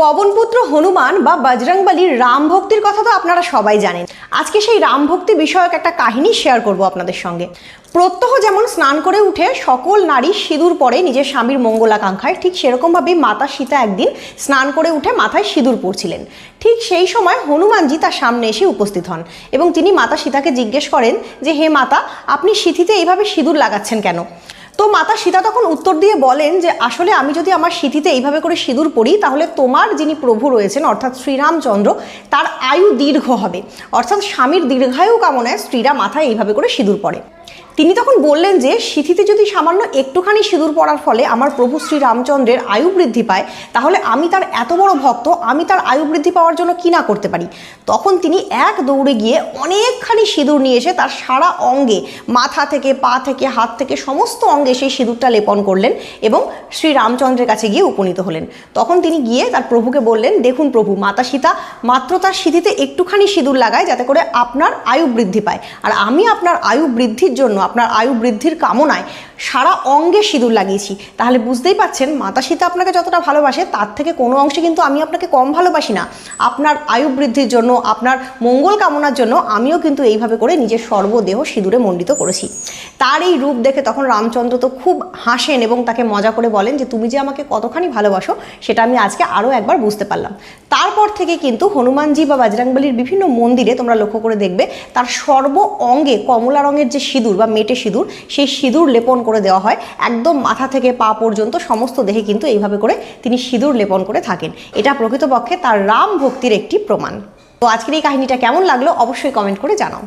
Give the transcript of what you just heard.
পবনপুত্র হনুমান বা বজরংবলীর রাম ভক্তির কথা তো আপনারা সবাই জানেন। আজকে সেই রাম ভক্তি বিষয়ক একটা কাহিনী শেয়ার করব আপনাদের সঙ্গে। প্রত্যহ যেমন স্নান করে উঠে সকল নারী সিঁদুর পরে নিজের স্বামীর মঙ্গলাকাঙ্ক্ষায় ঠিক সেরকমভাবেই মাতা সীতা একদিন স্নান করে উঠে মাথায় সিঁদুর পরছিলেন। ঠিক সেই সময় হনুমানজি তার সামনে এসে উপস্থিত হন এবং তিনি মাতা সীতাকে জিজ্ঞেস করেন যে, হে মাতা, আপনি সিথিতে এইভাবে সিঁদুর লাগাচ্ছেন কেন? তো মাতা সীতা তখন উত্তর দিয়ে বলেন যে, আসলে আমি যদি আমার সিঁথিতে এইভাবে করে সিঁদুর পড়ি তাহলে তোমার যিনি প্রভু রয়েছেন, অর্থাৎ শ্রীরামচন্দ্র, তার আয়ু দীর্ঘ হবে। অর্থাৎ স্বামীর দীর্ঘায়ু কামনায় স্ত্রীরা মাথায় এইভাবে করে সিঁদুর পরে। তিনি তখন বললেন যে, সিথিতে যদি সামান্য একটুখানি সিঁদুর পড়ার ফলে আমার প্রভু শ্রী রামচন্দ্রের আয়ু বৃদ্ধি পায়, তাহলে আমি তার এত বড় ভক্ত, আমি তার আয়ু বৃদ্ধি পাওয়ার জন্য কি না করতে পারি? তখন তিনি এক দৌড়ে গিয়ে অনেকখানি সিঁদুর নিয়ে এসে তার সারা অঙ্গে, মাথা থেকে, পা থেকে, হাত থেকে সমস্ত অঙ্গে সেই সিঁদুরটা লেপন করলেন এবং শ্রী রামচন্দ্রের কাছে গিয়ে উপনীত হলেন। তখন তিনি গিয়ে তার প্রভুকে বললেন, দেখুন প্রভু, মাতা সীতা মাত্র তার সিঁথিতে একটুখানি সিঁদুর লাগায় যাতে করে আপনার আয়ু বৃদ্ধি পায়। আর আমি আপনার আয়ু বৃদ্ধির জন্য আপনার আয়ু বৃদ্ধির কামনায় সারা অঙ্গে সিঁদুর লাগিয়েছি। তাহলে বুঝতেই পাচ্ছেন মাতা সীতা আপনাকে যতটা ভালোবাসে, তার থেকে কোনো অংশে কিন্তু আমি আপনাকে কম ভালোবাসি না। আপনার আয়ু বৃদ্ধির জন্য, আপনার মঙ্গল কামনার জন্য আমিও কিন্তু এইভাবে করে নিজের সর্বদেহ সিঁদুরে মণ্ডিত করেছি। তার এই রূপ দেখে তখন রামচন্দ্র তো খুব হাসেন এবং তাকে মজা করে বলেন যে, তুমি যে আমাকে কতখানি ভালোবাসো, সেটা আমি আজকে আরও একবার বুঝতে পারলাম। তারপর থেকে কিন্তু হনুমানজি বা বজরংবলির বিভিন্ন মন্দিরে তোমরা লক্ষ্য করে দেখবে, তার সর্ব অঙ্গে কমলা রঙের যে সিঁদুর বা মেটে সিঁদুর, সেই সিঁদুর লেপন করে দেওয়া হয়। একদম মাথা থেকে পা পর্যন্ত সমস্ত দেহে কিন্তু এইভাবে করে তিনি সিঁদুর লেপন করে থাকেন। এটা প্রকৃতপক্ষে তার রাম ভক্তির একটি প্রমাণ। তো আজকের এই কাহিনীটা কেমন লাগল অবশ্যই কমেন্ট করে জানাও।